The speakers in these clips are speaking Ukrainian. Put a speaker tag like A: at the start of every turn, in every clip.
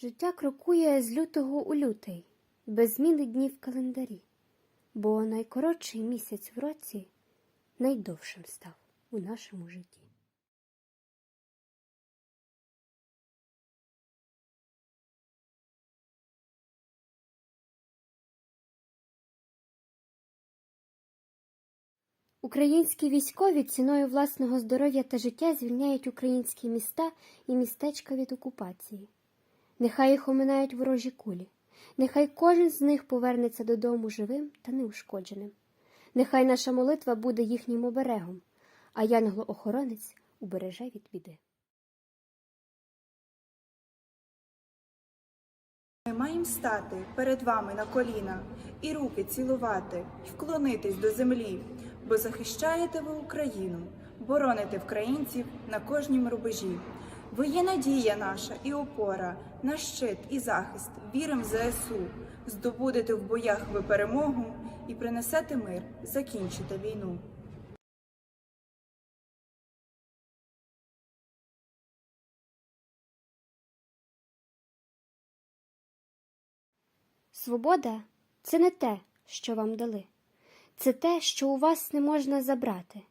A: Життя крокує з лютого у лютий, без зміни днів в календарі, бо найкоротший місяць в році найдовшим став у нашому житті. Українські військові ціною власного здоров'я та життя звільняють українські міста і містечка від окупації. Нехай їх оминають ворожі кулі, нехай кожен з них повернеться додому живим та неушкодженим. Нехай наша молитва буде їхнім оберегом, а янголо-охоронець убереже від біди.
B: Ми маємо стати перед вами на коліна і руки цілувати, і вклонитись до землі, бо захищаєте ви Україну, бороните українців на кожнім рубежі. Ви є надія наша і опора, наш щит і захист, вірим в ЗСУ. Здобудете в боях ви перемогу і принесете мир, закінчите війну.
A: Свобода це не те, що вам дали, це те, що у вас не можна забрати.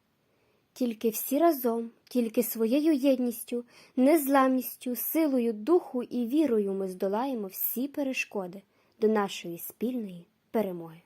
A: Тільки всі разом, тільки своєю єдністю, незламністю, силою духу і вірою ми здолаємо всі перешкоди до нашої спільної перемоги.